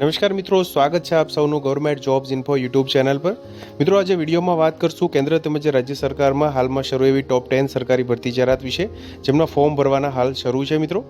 નમસ્કાર મિત્રો, સ્વાગત છે આપ સૌનું government jobs info YouTube channel પર. મિત્રો, આજે વિડીયોમાં વાત કરશું કેન્દ્ર તેમજ રાજ્ય સરકારમાં હાલમાં શરૂ એવી ટોપ ટેન સરકારી ભરતી જાહેરાત વિશે, જેમના ફોર્મ ભરવાના હાલ શરૂ છે મિત્રો.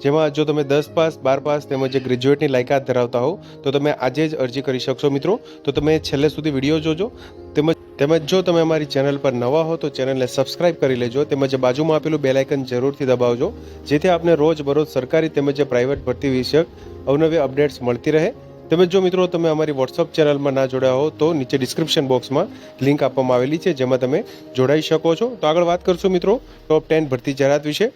જેમાં જો તમે દસ પાસ, બાર પાસ તેમજ ગ્રેજ્યુએટની લાયકાત ધરાવતા હો, તો તમે આજે જ અરજી કરી શકશો મિત્રો. તો તમે છેલ્લે સુધી વીડિયો જોજો. તેમજ તેમજ જો તમે અમારી ચેનલ પર નવા હો તો ચેનલને સબસ્ક્રાઇબ કરી લેજો તેમજ બાજુમાં આપેલું બેલાઇકન જરૂરથી દબાવજો, જેથી આપને રોજ બરોજ સરકારી તેમજ પ્રાઇવેટ ભરતી વિષયક અવનવી અપડેટ્સ મળતી રહે. તેમજ જો મિત્રો તમે અમારી વોટ્સઅપ ચેનલમાં ના જોડાયા હો તો નીચે ડિસ્ક્રિપ્શન બોક્સમાં લિંક આપવામાં આવેલી છે, જેમાં તમે જોડાઈ શકો છો. તો આગળ વાત કરશું મિત્રો ટોપ ટેન ભરતી જાહેરાત વિશે.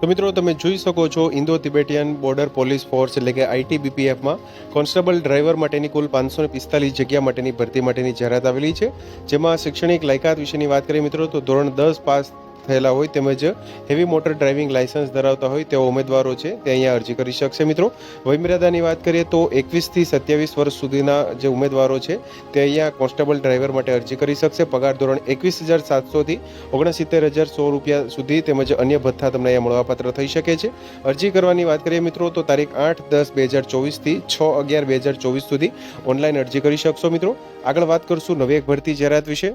તો મિત્રો, તમે જોઈ શકો છો Indo Tibetan border police force એટલે કે આઈટીબીપીએફમાં કોન્સ્ટેબલ ડ્રાઈવર માટેની કુલ પાંચસો ને પિસ્તાલીસ જગ્યા માટેની ભરતી માટેની જાહેરાત આવેલી છે. જેમાં શૈક્ષણિક લાયકાત વિશેની વાત કરીએ મિત્રો, તો ધોરણ દસ પાસ થયેલા હોય તેમજ હેવી મોટર ડ્રાઇવિંગ લાયસન્સ ધરાવતા હોય તેવા ઉમેદવારો છે તે અહીંયા અરજી કરી શકશે. મિત્રો, વયમર્યાદાની વાત કરીએ તો એકવીસથી સત્યાવીસ વર્ષ સુધીના જે ઉમેદવારો છે તે અહીંયા કોન્સ્ટેબલ ડ્રાઈવર માટે અરજી કરી શકશે. પગાર ધોરણ એકવીસ હજાર સાતસોથી ઓગણસિત્તેર હજાર સો રૂપિયા સુધી તેમજ અન્ય ભથ્થા તમને અહીંયા મળવાપાત્ર થઈ શકે છે. અરજી કરવાની વાત કરીએ મિત્રો, તો તારીખ આઠ દસ બે હજાર ચોવીસથી છ અગિયાર બે હજાર ચોવીસ સુધી ઓનલાઈન અરજી કરી શકશો મિત્રો. આગળ વાત કરશું નવી એક ભરતી જાહેરાત વિશે.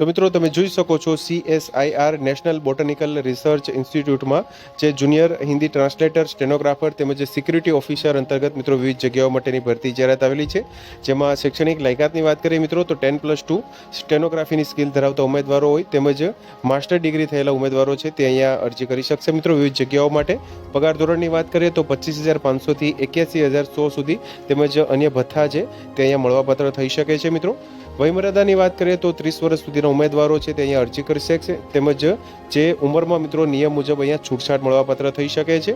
તો મિત્રો તમે જોઈ શકો છો સીએસઆઈઆર નેશનલ બોટનિકલ રિસર્ચ ઇન્સ્ટિટ્યૂટમાં જે જુનિયર હિન્દી ટ્રાન્સલેટર સ્ટેનોગ્રાફર તેમજ સિક્યુરિટી ઓફિસર અંતર્ગત મિત્રો વિવિધ જગ્યાઓ માટેની ભરતી જાહેરાત આવેલી છે. જેમાં શૈક્ષણિક લાયકાતની વાત કરીએ મિત્રો, તો ટેન પ્લસ ટુ સ્ટેનોગ્રાફીની સ્કિલ ધરાવતા ઉમેદવારો હોય તેમજ માસ્ટર ડિગ્રી થયેલા ઉમેદવારો છે તે અહીંયા અરજી કરી શકશે. મિત્રો વિવિધ જગ્યાઓ માટે પગાર ધોરણની વાત કરીએ તો પચીસ હજાર પાંચસોથી એક્યાસી હજાર સો સુધી તેમજ અન્ય ભથ્થા છે તે અહીંયા મળવાપાત્ર થઈ શકે છે મિત્રો. વયમર્યાદાની વાત કરીએ તો ત્રીસ વર્ષ સુધીના ઉમેદવારો છે તે અહીંયા અરજી કરી શકશે. તેમજ જે ઉંમરમાં મિત્રો નિયમ મુજબ અહીંયા છૂટછાટ મળવાપાત્ર થઈ શકે છે.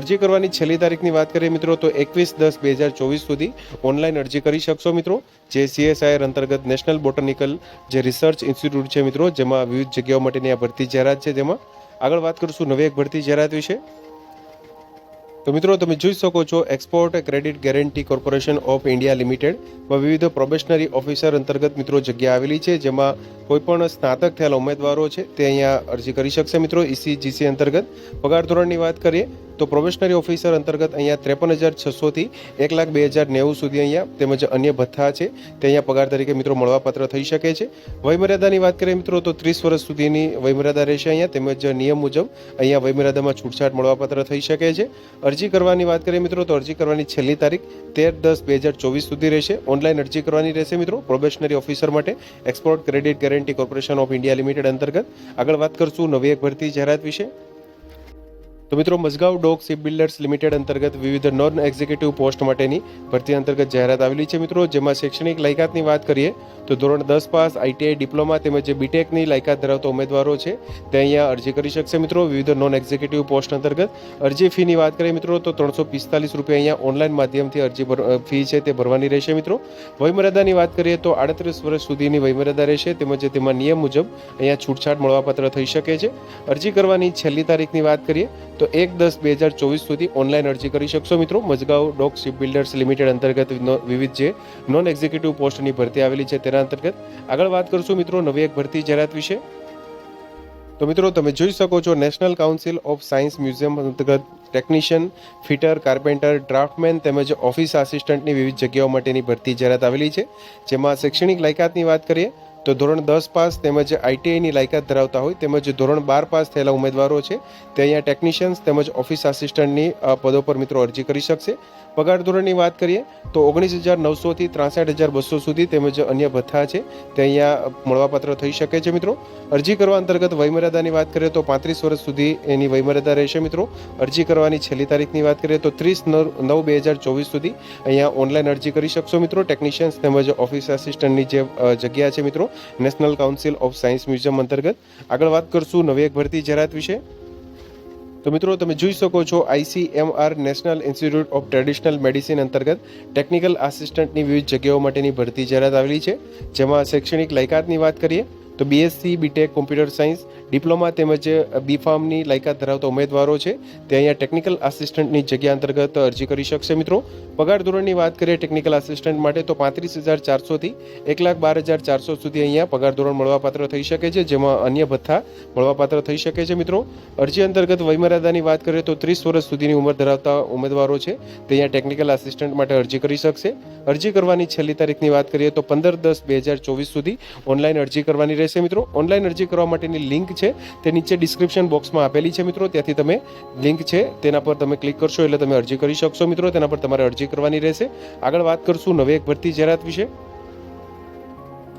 અરજી કરવાની છેલ્લી તારીખની વાત કરીએ મિત્રો તો એકવીસ દસ બે હજાર ચોવીસ સુધી ઓનલાઈન અરજી કરી શકશો મિત્રો. જે સીએસઆઈઆર અંતર્ગત નેશનલ બોટનિકલ જે રિસર્ચ ઇન્સ્ટિટ્યૂટ છે મિત્રો, જેમાં વિવિધ જગ્યાઓ માટેની આ ભરતી જાહેરાત છે. તેમાં આગળ વાત કરીશું નવી એક ભરતી જાહેરાત વિશે. તો મિત્રો, તમે જોઈ શકો છો export credit guarantee corporation of India લિમિટેડમાં વિવિધ પ્રોબેશનરી ઓફિસર અંતર્ગત મિત્રો જગ્યા આવેલી છે, જેમાં કોઈપણ સ્નાતક થયેલા ઉમેદવારો છે તે અહીંયા અરજી કરી શકશે મિત્રો ઈસીજીસી અંતર્ગત. પગાર ધોરણની વાત કરીએ તો પ્રોબેશનરી ઓફિસર અંતર્ગત અહીંયા ત્રેપન હજાર છસોથી એક લાખ બે હજાર નેવું સુધી અહીંયા તેમજ અન્ય ભથ્થા છે, તે અહીંયા પગાર તરીકે મિત્રો મળવાપાત્ર થઈ શકે છે. વયમર્યાદાની વાત કરીએ મિત્રો, તો ત્રીસ વર્ષ સુધીની વયમર્યાદા રહેશે અહીંયા, તેમજ નિયમ મુજબ અહીંયા વયમર્યાદામાં છૂટછાટ મળવાપાત્ર થઈ શકે છે. અરજી કરવાની વાત કરીએ મિત્રો, તો અરજી કરવાની છેલ્લી તારીખ તેર દસ બે હજાર ચોવીસ સુધી રહેશે. ઓનલાઈન અરજી કરવાની રહેશે મિત્રો પ્રોબેશનરી ઓફિસર માટે export credit guarantee corporation of India limited અંતર્ગત. આગળ વાત કરશું નવી એક ભરતી જાહેરાત વિશે. તો મિત્રો, Mazagon dock ship builders limited અંતર્ગત વિવિધ નોન એક્ઝિક્યુટિવ પોસ્ટ માટેની ભરતી અંતર્ગત જાહેરાત આવેલી છે મિત્રો. જેમાં શૈક્ષણિક લાયકાતની વાત કરીએ, તો ધોરણ દસ પાસ આઈટીઆઈ ડિપ્લોમા તેમજ બીટેકની લાયકાત ધરાવતા ઉમેદવારો છે, તે અહીંયા અરજી કરી શકશે મિત્રો. વિવિધ નોન એક્ઝિક્યુટિવ પોસ્ટ અંતર્ગત અરજી ફીની વાત કરીએ મિત્રો, તો ત્રણસો પિસ્તાલીસ રૂપિયા અહીંયા ઓનલાઈન માધ્યમથી અરજી ફી છે તે ભરવાની રહેશે મિત્રો. વયમર્યાદાની વાત કરીએ, તો આડત્રીસ વર્ષ સુધીની વયમર્યાદા રહેશે તેમજ તેમાં નિયમ મુજબ અહીંયા છૂટછાટ મળવાપાત્ર થઈ શકે છે. અરજી કરવાની છેલ્લી તારીખની વાત કરીએ, તો એક દસ બે હજાર ચોવીસ સુધી ઓનલાઈન અરજી કરી શકશો મિત્રો. Mazagon dock ship builders limited અંતર્ગત વિવિધ જે નોન એક્ઝિક્યુટિવ પોસ્ટની ભરતી આવેલી છે તેના અંતર્ગત. આગળ વાત કરશું મિત્રો નવી એક ભરતી જાહેરાત વિશે. તો મિત્રો તમે જોઈ શકો છો national council of science museum અંતર્ગત ટેકનિશિયન ફિટર કાર્પેન્ટર ડ્રાફ્ટમેન તેમજ ઓફિસ આસિસ્ટન્ટની વિવિધ જગ્યાઓ માટેની ભરતી જાહેરાત આવેલી છે. જેમાં શૈક્ષણિક લાયકાતની વાત કરીએ તો ધોરણ દસ પાસ તેમજ આઈટીઆઈની લાયકાત ધરાવતા હોય તેમજ ધોરણ બાર પાસ થયેલા ઉમેદવારો છે, તે અહીંયા ટેકનિશિયન્સ તેમજ ઓફિસ આસિસ્ટન્ટની પદો પર મિત્રો અરજી કરી શકશે. પગાર ધોરણની વાત કરીએ, તો ઓગણીસ હજાર નવસોથી ત્રાસઠ હજાર બસો સુધી તેમજ અન્ય ભથ્થા છે, તે અહીંયા મળવાપાત્ર થઈ શકે છે મિત્રો. અરજી કરવા અંતર્ગત વયમર્યાદાની વાત કરીએ તો પાંત્રીસ વર્ષ સુધી એની વયમર્યાદા રહેશે મિત્રો. અરજી કરવાની છેલ્લી તારીખની વાત કરીએ તો ત્રીસ નવ બે હજાર ચોવીસ સુધી અહીંયા ઓનલાઈન અરજી કરી શકશો મિત્રો. ટેકનિશિયન્સ તેમજ ઓફિસ આસિસ્ટન્ટની જે જગ્યા છે મિત્રો national council of science museum અંતર્ગત. આગળ વાત કરશું નવી એક ભરતી જાહેરાત વિશે. તો મિત્રો, તમે જોઈ શકો છો ICMR national institute of traditional medicine અંતર્ગત ટેકનિકલ આસિસ્ટન્ટની વિવિધ જગ્યાઓ માટેની ભરતી જાહેરાત આવેલી છે. જેમાં શૈક્ષણિક લાયકાતની વાત કરીએ, તો BSc BTech computer science diploma તેમજ બી ફાર્મની લાયકાત ધરાવતા ઉમેદવારો છે. તે અહીંયા ટેકનિકલ આસિસ્ટન્ટની જગ્યા અંતર્ગત અરજી કરી શકશે મિત્રો. પગાર ધોરણની વાત કરીએ ટેકનિકલ આસિસ્ટન્ટ માટે તો પાંત્રીસ હજાર ચારસોથી એક લાખ બાર હજાર ચારસો સુધી અહીંયા પગાર ધોરણ મળવાપાત્ર થઈ શકે છે, જેમાં અન્ય ભથ્થા મળવાપાત્ર થઈ શકે છે મિત્રો. અરજી અંતર્ગત વયમર્યાદાની વાત કરીએ તો ત્રીસ વર્ષ સુધીની ઉંમર ધરાવતા ઉમેદવારો છે. તે અહીંયા ટેકનિકલ આસિસ્ટન્ટ માટે અરજી કરી શકશે. અરજી કરવાની છેલ્લી તારીખની વાત કરીએ તો પંદર દસ બે હજાર ચોવીસ સુધી ઓનલાઈન અરજી કરવાની રહેશે મિત્રો. ઓનલાઈન અરજી કરવા માટેની લિંક છે, તે નીચે ડિસ્ક્રિપ્શન બોક્સમાં આપેલી છે મિત્રો. ત્યાંથી તમે લિંક છે, તેના પર તમે ક્લિક કરશો એટલે તમે અરજી કરી શકશો મિત્રો. તેના પર તમારે અરજી કરવાની રહેશે. આગળ વાત કરશું નવી એક ભરતી જાહેરાત વિશે.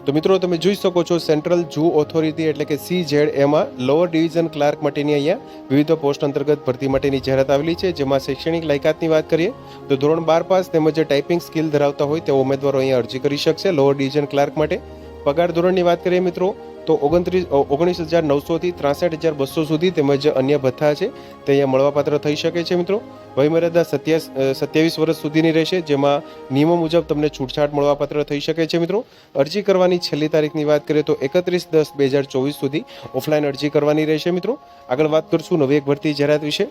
તો મિત્રો, તમે જોઈ શકો છો સેન્ટ્રલ જૂ ઓથોરિટી એટલે કે સી ઝેડ એમાં લોઅર ડિવિઝન ક્લાર્ક માટેની અહીંયા વિવિધ પોસ્ટ અંતર્ગત ભરતી માટેની જાહેરાત આવેલી છે, જેમાં શૈક્ષણિક લાયકાતની વાત કરીએ, તો ધોરણ બાર પાસ તેમજ ટાઈપિંગ સ્કિલ ધરાવતા હોય તેવા ઉમેદવારો અહીંયા અરજી કરી શકશે લોઅર ડિવિઝન ક્લાર્ક માટે. પગાર ધોરણની વાત કરીએ મિત્રો તો ઓગણત્રીસ ઓગણીસ હજાર નવસોથી ત્રાસઠ હજાર બસો સુધી તેમજ અન્ય ભથ્થા છે તે અહીંયા મળવાપાત્ર થઈ શકે છે મિત્રો. વયમર્યાદા સત્યાસ સત્યાવીસ વર્ષ સુધીની રહેશે, જેમાં નિયમો મુજબ તમને છૂટછાટ મળવાપાત્ર થઈ શકે છે મિત્રો. અરજી કરવાની છેલ્લી તારીખની વાત કરીએ તો એકત્રીસ દસ બે હજાર ચોવીસ સુધી ઓફલાઈન અરજી કરવાની રહેશે મિત્રો. આગળ વાત કરશું નવી એક ભરતી જાહેરાત વિશે.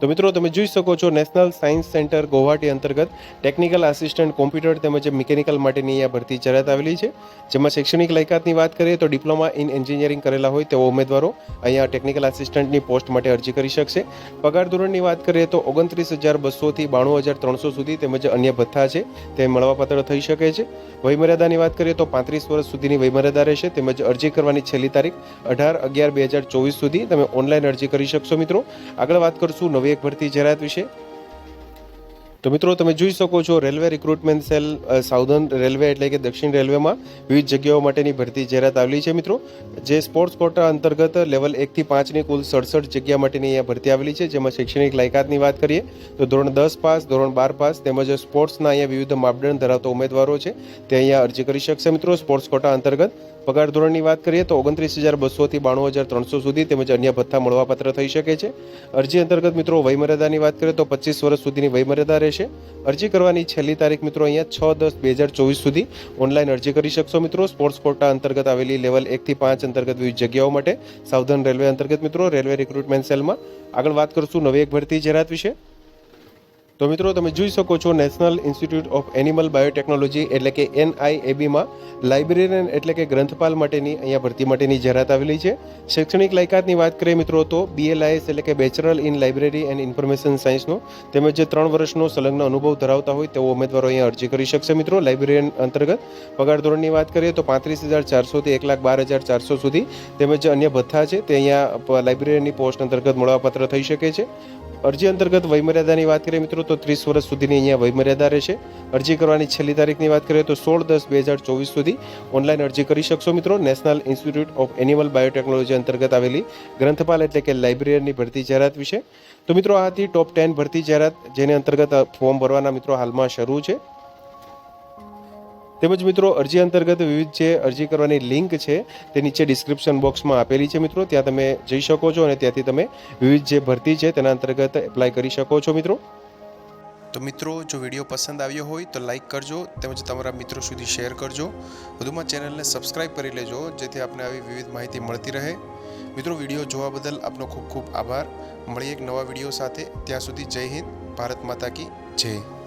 તો મિત્રો તમે જોઈ શકો છો નેશનલ સાયન્સ સેન્ટર ગુવાહાટી અંતર્ગત ટેકનિકલ આસિસ્ટન્ટ કોમ્પ્યુટર તેમજ મિકેનિકલ માટેની અહીંયા ભરતી જાહેરાત આવેલી છે. જેમાં શૈક્ષણિક લાયકાતની વાત કરીએ તો ડિપ્લોમા ઇન એન્જિનિયરિંગ કરેલા હોય તેવા ઉમેદવારો અહીંયા ટેકનિકલ આસિસ્ટન્ટની પોસ્ટ માટે અરજી કરી શકશે. પગાર ધોરણની વાત કરીએ તો ઓગણત્રીસ હજાર બસોથી બાણું હજાર ત્રણસો સુધી તેમજ અન્ય ભથ્થા છે તે મળવાપાત્ર થઈ શકે છે. વયમર્યાદાની વાત કરીએ તો પાંત્રીસ વર્ષ સુધીની વયમર્યાદા રહેશે તેમજ અરજી કરવાની છેલ્લી તારીખ અઢાર અગિયાર બે હજાર ચોવીસ સુધી તમે ઓનલાઈન અરજી કરી શકશો મિત્રો. આગળ વાત કરશું નવી એક ભરતી જાહેરાત વિશે. તો મિત્રો, તમે જોઈ શકો છો railway recruitment cell southern railway એટલે કે દક્ષિણ રેલવેમાં વિવિધ જગ્યાઓ માટેની ભરતી જાહેરાત આવેલી છે મિત્રો. જે સ્પોર્ટ્સ કોટા અંતર્ગત લેવલ એકથી પાંચની કુલ સડસઠ જગ્યા માટેની અહીંયા ભરતી આવેલી છે. જેમાં શૈક્ષણિક લાયકાતની વાત કરીએ, તો ધોરણ દસ પાસ, ધોરણ બાર પાસ તેમજ સ્પોર્ટ્સના અહીંયા વિવિધ માપદંડ ધરાવતા ઉમેદવારો છે. તે અહીંયા અરજી કરી શકશે મિત્રો સ્પોર્ટ્સ કોટા અંતર્ગત. પગાર ધોરણની વાત કરીએ તો ઓગણત્રીસ હજાર બસોથી બાણું હજાર ત્રણસો સુધી તેમજ અન્ય ભથ્થા મળવાપાત્ર થઈ શકે છે. અરજી અંતર્ગત મિત્રો વયમર્યાદાની વાત કરીએ તો પચીસ વર્ષ સુધીની વયમર્યાદા રહેશે. અરજી કરવાની છેલ્લી તારીખ મિત્રો અહીંયા છ દસ બે હજાર ચોવીસ સુધી ઓનલાઈન અરજી કરી શકશો મિત્રો. સ્પોર્ટ્સ કોટા અંતર્ગત આવેલી લેવલ એકથી પાંચ અંતર્ગત વિવિધ જગ્યાઓ માટે સાવધાન રેલવે અંતર્ગત મિત્રો રેલવે રિક્રુટમેન્ટ સેલમાં. આગળ વાત કરશું નવી એક ભરતી જાહેરાત વિશે. તો મિત્રો, તમે જોઈ શકો છો national institute of animal biotechnology એટલે કે એનઆઈએબીમાં લાઇબ્રેરિયન એટલે કે ગ્રંથપાલ માટેની અહીંયા ભરતી માટેની જાહેરાત આવેલી છે. શૈક્ષણિક લાયકાતની વાત કરીએ મિત્રો, તો બીએલઆઈએસ એટલે કે bachelor in library and information સાયન્સનો તેમજ જે ત્રણ વર્ષનો સંલગ્ન અનુભવ ધરાવતા હોય તેવો ઉમેદવારો અહીંયા અરજી કરી શકશે મિત્રો. લાઇબ્રેરિયન અંતર્ગત પગાર ધોરણની વાત કરીએ તો પાંત્રીસ હજાર ચારસોથી એક લાખ બાર હજાર ચારસો સુધી તેમજ અન્ય ભથ્થા છે તે અહીંયા લાઇબ્રેરીની પોસ્ટ અંતર્ગત મળવાપાત્ર થઈ શકે છે. અરજી અંતર્ગત વયમર્યાદાની વાત કરીએ મિત્રો, તો ત્રીસ વર્ષ સુધીની અહીંયા વયમર્યાદા રહેશે. અરજી કરવાની છેલ્લી તારીખની વાત કરીએ તો સોળ દસ બે હજાર ચોવીસ સુધી ઓનલાઈન અરજી કરી શકશો મિત્રો. National institute of animal biotechnology અંતર્ગત આવેલી ગ્રંથપાલ એટલે કે લાઇબ્રેરીની ભરતી જાહેરાત વિશે. તો મિત્રો આ હતી ટોપ ટેન ભરતી જાહેરાત જેની અંતર્ગત ફોર્મ ભરવાના મિત્રો હાલમાં શરૂ છે. તેમજ મિત્રો, અરજી અંતર્ગત વિવિધ જે અરજી કરવાની લિંક છે, તે નીચે ડિસ્ક્રિપ્શન બોક્સમાં આપેલી છે મિત્રો. ત્યાં તમે જઈ શકો છો અને ત્યાંથી તમે વિવિધ જે ભરતી છે, તેના અંતર્ગત એપ્લાય કરી શકો છો મિત્રો. તો મિત્રો, જો વીડિયો પસંદ આવ્યો હોય, તો લાઈક કરજો, તેમજ તમારા મિત્રો સુધી શેર કરજો. વધુમાં ચેનલને સબસ્ક્રાઇબ કરી લેજો, જેથી આપને આવી વિવિધ માહિતી મળતી રહે. મિત્રો, વીડિયો જોવા બદલ આપનો ખૂબ ખૂબ આભાર. મળીએ એક નવા વીડિયો સાથે. ત્યાં સુધી જય હિન્દ, ભારત માતા કી જય.